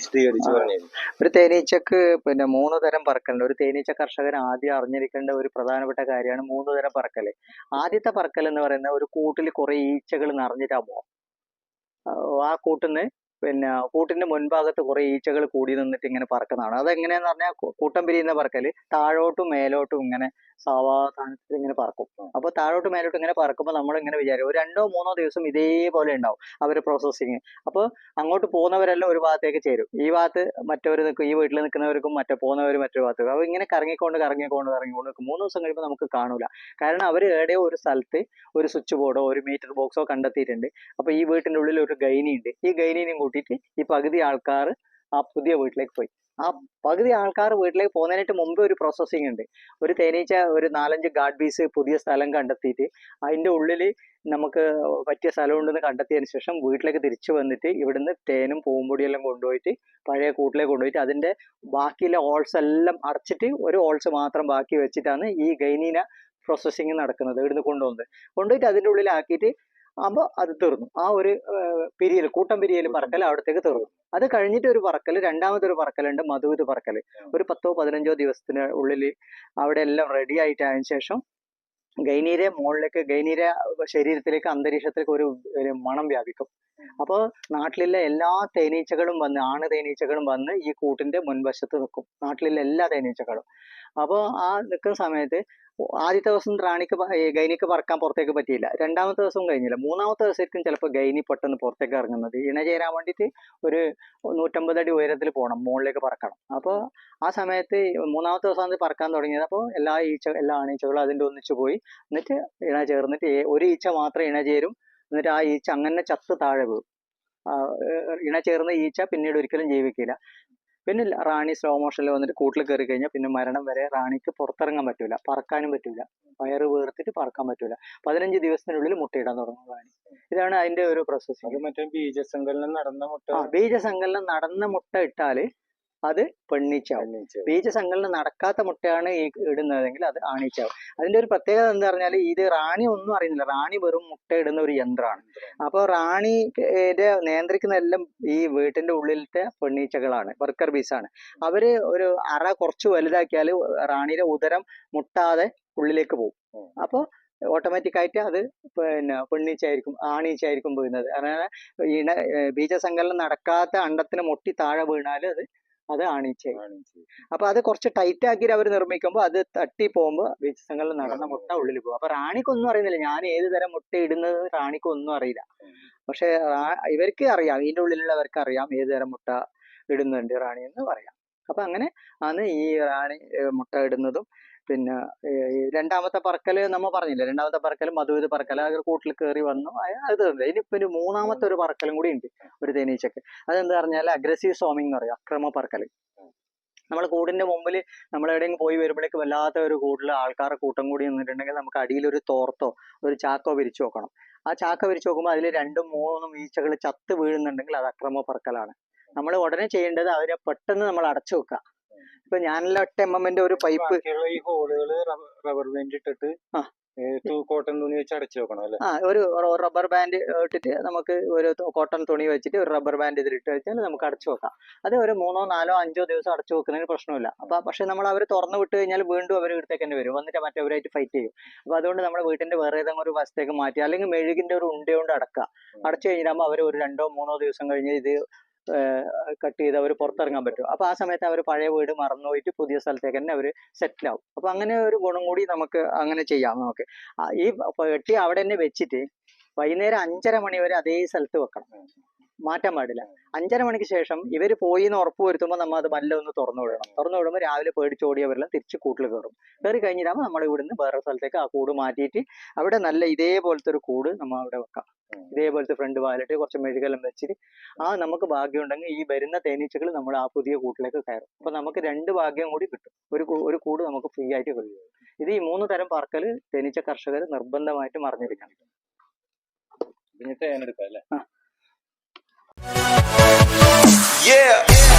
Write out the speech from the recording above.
വിശദീകരിച്ച് പറഞ്ഞു ഒരു തേനീച്ചക്ക് പിന്നെ മൂന്ന് തരം പറക്കലുണ്ട്. ഒരു തേനീച്ച കർഷകൻ ആദ്യം അറിഞ്ഞിരിക്കേണ്ട ഒരു പ്രധാനപ്പെട്ട കാര്യമാണ് മൂന്ന് തരം പറക്കൽ ആദ്യത്തെ പറക്കൽ എന്ന് പറയുന്നത് ഒരു കൂട്ടിൽ കുറെ ഈച്ചകൾ നിറഞ്ഞിട്ടാ പോവാം. ആ കൂട്ടിന്ന് പിന്നെ കൂട്ടിന്റെ മുൻഭാഗത്ത് കുറെ ഈച്ചകൾ കൂടി നിന്നിട്ട് ഇങ്ങനെ പറക്കുന്നതാണ്. അതെങ്ങനെയാന്ന് പറഞ്ഞാൽ കൂട്ടം പിരിയുന്ന പറക്കൽ താഴോട്ടും മേലോട്ടും ഇങ്ങനെ സാവധാനത്തിൽ ഇങ്ങനെ പറക്കും. അപ്പൊ താഴോട്ടും മേലോട്ട് ഇങ്ങനെ പറക്കുമ്പോൾ നമ്മൾ ഇങ്ങനെ വിചാരിക്കും. ഒരു രണ്ടോ മൂന്നോ ദിവസം ഇതേപോലെ ഉണ്ടാവും അവർ പ്രോസസ്സിങ് അപ്പോൾ അങ്ങോട്ട് പോകുന്നവരെല്ലാം ഒരു ഭാഗത്തേക്ക് ചേരും. ഈ ഭാഗത്ത് മറ്റവർ നിൽക്കും ഈ വീട്ടിൽ നിൽക്കുന്നവർക്കും മറ്റേ പോകുന്നവർ മറ്റൊരു ഭാഗത്ത് അപ്പോൾ ഇങ്ങനെ കറങ്ങിക്കൊണ്ട് കറങ്ങിക്കൊണ്ട് കറങ്ങിക്കൊണ്ട് നിൽക്കും. മൂന്ന് ദിവസം കഴിയുമ്പോൾ നമുക്ക് കാണൂല. കാരണം അവർ എവിടെയോ ഒരു സ്ഥലത്ത് ഒരു സ്വിച്ച് ബോർഡോ ഒരു മീറ്റർ ബോക്സോ കണ്ടെത്തിയിട്ടുണ്ട്. അപ്പോൾ ഈ വീട്ടിന്റെ ഉള്ളിൽ ഒരു ഗൈനി ഉണ്ട് ഈ ഗൈനിനെയും കൂട്ടിയിട്ട് ഈ പകുതി ആൾക്കാർ ആ പുതിയ വീട്ടിലേക്ക് പോയി. ആ പകുതി ആൾക്കാർ വീട്ടിലേക്ക് പോകുന്നതിനായിട്ട് മുമ്പേ ഒരു പ്രോസസ്സിങ് ഉണ്ട്. ഒരു തേനീച്ച ഒരു നാലഞ്ച് ഗാഡ് ബീസ് പുതിയ സ്ഥലം കണ്ടെത്തിയിട്ട് അതിന്റെ ഉള്ളിൽ നമുക്ക് പറ്റിയ സ്ഥലം ഉണ്ടെന്ന് കണ്ടെത്തിയതിന് ശേഷം വീട്ടിലേക്ക് തിരിച്ചു വന്നിട്ട് ഇവിടുന്ന് തേനും പൂമ്പൊടിയെല്ലാം കൊണ്ടുപോയിട്ട് പഴയ കൂട്ടിലേക്ക് കൊണ്ടുപോയിട്ട് അതിന്റെ ബാക്കിയുള്ള ഓൾസ് എല്ലാം അടച്ചിട്ട് ഒരു ഓൾസ് മാത്രം ബാക്കി വെച്ചിട്ടാണ് ഈ ഗൈനീന പ്രോസസ്സിങ് നടക്കുന്നത്. ഇവിടുന്ന് കൊണ്ടുപോകുന്നത് കൊണ്ടുപോയിട്ട് അതിന്റെ ഉള്ളിലാക്കിയിട്ട് ആകുമ്പോൾ അത് തീർന്നു. ആ ഒരു പിരിയൽ കൂട്ടം പിരിയൽ പറക്കൽ അവിടത്തേക്ക് തീർന്നു. അത് കഴിഞ്ഞിട്ട് ഒരു പറക്കൽ രണ്ടാമത്തെ ഒരു പറക്കലുണ്ട് മധുവിത് പറക്കൽ ഒരു പത്തോ പതിനഞ്ചോ ദിവസത്തിന് ഉള്ളിൽ അവിടെ എല്ലാം റെഡി ആയിട്ടതിന് ശേഷം ഗൈനീരെ മുകളിലേക്ക് ഗൈനീര ശരീരത്തിലേക്ക് അന്തരീക്ഷത്തിലേക്ക് ഒരു മണം വ്യാപിക്കും. അപ്പോൾ നാട്ടിലുള്ള എല്ലാ തേനീച്ചകളും വന്ന് ആണ് തേനീച്ചകളും വന്ന് ഈ കൂട്ടിന്റെ മുൻവശത്ത് നിൽക്കും നാട്ടിലുള്ള എല്ലാ തേനീച്ചകളും. അപ്പോൾ ആ നിൽക്കുന്ന സമയത്ത് ആദ്യത്തെ ദിവസം റാണിക്ക് ഗൈനിക്ക് പറക്കാൻ പുറത്തേക്ക് പറ്റിയില്ല. രണ്ടാമത്തെ ദിവസം കഴിഞ്ഞില്ല. മൂന്നാമത്തെ ദിവസമായിരിക്കും ചിലപ്പോൾ ഗൈനി പെട്ടെന്ന് പുറത്തേക്ക് ഇറങ്ങുന്നത്. ഇണ ചേരാൻ വേണ്ടിയിട്ട് ഒരു നൂറ്റമ്പത് അടി ഉയരത്തിൽ പോകണം മുകളിലേക്ക് പറക്കണം. അപ്പോൾ ആ സമയത്ത് മൂന്നാമത്തെ ദിവസം പറക്കാൻ തുടങ്ങിയത്. അപ്പോൾ എല്ലാ ഈച്ച എല്ലാ ആണീച്ചകളും അതിന്റെ ഒന്നിച്ച് പോയി എന്നിട്ട് ഇണ ചേർന്നിട്ട് ഒരു ഈച്ച മാത്രം ഇണ ചേരും എന്നിട്ട് ആ ഈച്ച അങ്ങനെ ചത്ത് താഴെ വീഴും. ആ, ഇണ ചേർന്ന ഈച്ച പിന്നീട് ഒരിക്കലും ജീവിക്കില്ല. പിന്നെ റാണി സ്ലോ മോഷനിൽ വന്നിട്ട് കൂട്ടിൽ കയറി കഴിഞ്ഞാൽ പിന്നെ മരണം വരെ റാണിക്ക് പുറത്തിറങ്ങാൻ പറ്റൂല. പറക്കാനും പറ്റൂല. വയറ് വീർത്തിട്ട് പറക്കാൻ പറ്റൂല. പതിനഞ്ച് ദിവസത്തിനുള്ളിൽ മുട്ടയിടാൻ തുടങ്ങും റാണി. ഇതാണ് അതിന്റെ ഒരു പ്രോസസ്സ് അത് മറ്റേ ബീജസങ്കലനം നടന്ന മുട്ട. ബീജസങ്കലനം നടന്ന മുട്ട ഇട്ടാൽ അത് പെണ്ണീച്ചാവും. ബീജ ബീജസങ്കലനം നടക്കാത്ത മുട്ടയാണ് ഈ ഇടുന്നതെങ്കിൽ അത് ആണീച്ചാവും. അതിന്റെ ഒരു പ്രത്യേകത എന്താ പറഞ്ഞാൽ ഇത് റാണി ഒന്നും അറിയുന്നില്ല. റാണി വെറും മുട്ട ഇടുന്ന ഒരു യന്ത്രമാണ്. അപ്പോൾ റാണിയുടെ നിയന്ത്രിക്കുന്ന എല്ലാം ഈ വീട്ടിന്റെ ഉള്ളിലത്തെ പെണ്ണീച്ചകളാണ്. വർക്കർ ബീസാണ്. ആണ് അവർ ഒരു അറ കുറച്ച് വലുതാക്കിയാൽ റാണിയുടെ ഉദരം മുട്ടാതെ ഉള്ളിലേക്ക് പോകും അപ്പൊ അപ്പോൾ ഓട്ടോമാറ്റിക് ആയിട്ട് അത് പിന്നെ പെണ്ണീച്ചായിരിക്കും ആണീച്ചായിരിക്കും പോകുന്നത് അങ്ങനെ ഇണ ബീജസങ്കലനം നടക്കാത്ത അണ്ടത്തിന് മുട്ടി താഴെ വീണാൽ അത് അത് ഉന്നയിച്ചത്. അപ്പൊ അത് കുറച്ച് ടൈറ്റ് ആക്കി അവർ നിർമ്മിക്കുമ്പോൾ അത് തട്ടി പോകുമ്പോൾ ബീജസങ്കലനം നടന്ന മുട്ട ഉള്ളിൽ പോകും. അപ്പൊ റാണിക്കൊന്നും അറിയുന്നില്ല. ഞാൻ ഏത് തരം മുട്ട ഇടുന്നത് റാണിക്കൊന്നും അറിയില്ല. പക്ഷെ ഇവർക്ക് അറിയാം. ഇതിന്റെ ഉള്ളിലുള്ളവർക്ക് അറിയാം ഏത് തരം മുട്ട ഇടുന്നുണ്ട് റാണി എന്ന് പറയാം. അപ്പൊ അങ്ങനെ ആണ് ഈ റാണി മുട്ട ഇടുന്നതും പിന്നെ രണ്ടാമത്തെ പറക്കൽ നമ്മൾ പറഞ്ഞില്ല? രണ്ടാമത്തെ പറക്കൽ മധുവിത് പറക്കൽ അത് കൂട്ടിൽ കയറി വന്നു. അത് ഇനിയിപ്പോ ഒരു മൂന്നാമത്തെ ഒരു പറക്കലും കൂടി ഉണ്ട് ഒരു തേനീച്ചക്ക്. അതെന്താ പറഞ്ഞാൽ അഗ്രസീവ് സോമിങ് എന്ന് പറയും അക്രമ പറക്കൽ. നമ്മൾ കൂടിന്റെ മുമ്പിൽ നമ്മൾ എവിടെയെങ്കിലും പോയി വരുമ്പോഴേക്ക് വല്ലാത്ത ഒരു കൂടുതൽ ആൾക്കാരുടെ കൂട്ടം കൂടി നിന്നിട്ടുണ്ടെങ്കിൽ നമുക്ക് അടിയിൽ ഒരു തോർത്തോ ഒരു ചാക്കോ വിരിച്ചു നോക്കണം ആ ചാക്ക വിരിച്ചു നോക്കുമ്പോൾ അതിൽ രണ്ടും മൂന്നും ഈച്ചകൾ ചത്ത് വീഴുന്നുണ്ടെങ്കിൽ അത് അക്രമ പറക്കലാണ്. നമ്മൾ ഉടനെ ചെയ്യേണ്ടത് അവരെ പെട്ടെന്ന് നമ്മൾ അടച്ചു വെക്കുക. ഇപ്പൊ ഞാനെല്ലാം ഒറ്റ എം എമ്മിന്റെ ഒരു പൈപ്പ് ഈ ഹോളുകൾ റബ്ബർ ബാൻഡ് ഇട്ടിട്ട്. കോട്ടൺ തുണി വെച്ച് അടച്ചു വെക്കണം അല്ലേ? ആ ഒരു റബ്ബർ ബാൻഡ് ഇട്ടിട്ട് നമുക്ക് ഒരു കോട്ടൺ തുണി വെച്ചിട്ട് ഒരു റബ്ബർ ബാൻഡ് ഇതിലിട്ട് വെച്ചാൽ നമുക്ക് അടച്ചു വെക്കാം. അത് ഒരു മൂന്നോ നാലോ അഞ്ചോ ദിവസം അടച്ചു വെക്കുന്നതിന് പ്രശ്നമില്ല. അപ്പൊ പക്ഷെ നമ്മൾ അവർ തുറന്നു വിട്ട് കഴിഞ്ഞാൽ വീണ്ടും അവർ ഇവിടത്തേക്ക് തന്നെ വരും. വന്നിട്ട് മറ്റവരായിട്ട് ഫൈറ്റ് ചെയ്യും. അപ്പൊ അതുകൊണ്ട് നമ്മുടെ വീട്ടിന്റെ വേറെ ഏതെങ്കിലും ഒരു വശത്തേക്ക് മാറ്റി അല്ലെങ്കിൽ മെഴുകിന്റെ ഒരു ഉണ്ട കൊണ്ട് അടക്കുക. അടച്ചു കഴിഞ്ഞാൽ അവർ ഒരു രണ്ടോ മൂന്നോ ദിവസം കഴിഞ്ഞ് ഇത് കട്ട് ചെയ്ത് അവർ പുറത്തിറങ്ങാൻ പറ്റും. അപ്പോൾ ആ സമയത്ത് അവർ പഴയ വീട് മറന്നുപോയിട്ട് പുതിയ സ്ഥലത്തേക്ക് തന്നെ അവർ സെറ്റിൽ ആവും അപ്പൊ അങ്ങനെ ഒരു ഗുണം കൂടി നമുക്ക് അങ്ങനെ ചെയ്യാം നമുക്ക്. ഈ പെട്ടി അവിടെ തന്നെ വെച്ചിട്ട് വൈകുന്നേരം അഞ്ചര മണി വരെ അതേ സ്ഥലത്ത് വെക്കണം. മാറ്റാൻ പാടില്ല. അഞ്ചര മണിക്ക് ശേഷം ഇവർ പോയി എന്ന് ഉറപ്പ് വരുത്തുമ്പോൾ നമ്മൾ അത് മെല്ലെ ഒന്ന് തുറന്നു വിടണം. തുറന്നു വിടുമ്പോൾ രാവിലെ പേടിച്ചോടിയവരെല്ലാം തിരിച്ച് കൂട്ടിൽ കയറും. കയറി കഴിഞ്ഞിട്ടാകുമ്പോൾ നമ്മൾ ഇവിടുന്ന് വേറെ സ്ഥലത്തേക്ക് ആ കൂട് മാറ്റിയിട്ട് അവിടെ നല്ല ഇതേപോലത്തെ ഒരു കൂട് നമ്മൾ അവിടെ വെക്കാം. ഇതേപോലത്തെ ഫ്രണ്ട് വാലിട്ട് കുറച്ച് മെഴുകെല്ലാം വെച്ചിട്ട് ആ നമുക്ക് ഭാഗ്യമുണ്ടെങ്കിൽ ഈ വരുന്ന തേനീച്ചകൾ നമ്മൾ ആ പുതിയ കൂട്ടിലേക്ക് കയറും. അപ്പൊ നമുക്ക് രണ്ട് ഭാഗ്യം കൂടി കിട്ടും. ഒരു ഒരു കൂട് നമുക്ക് ഫ്രീ ആയിട്ട് കഴിയും ഇത് ഈ മൂന്ന് തരം പറക്കൽ തേനീച്ച കർഷകർ നിർബന്ധമായിട്ടും അറിഞ്ഞിരിക്കണം. പിന്നെ തേനെടുക്കാം അല്ലെ? Yeah.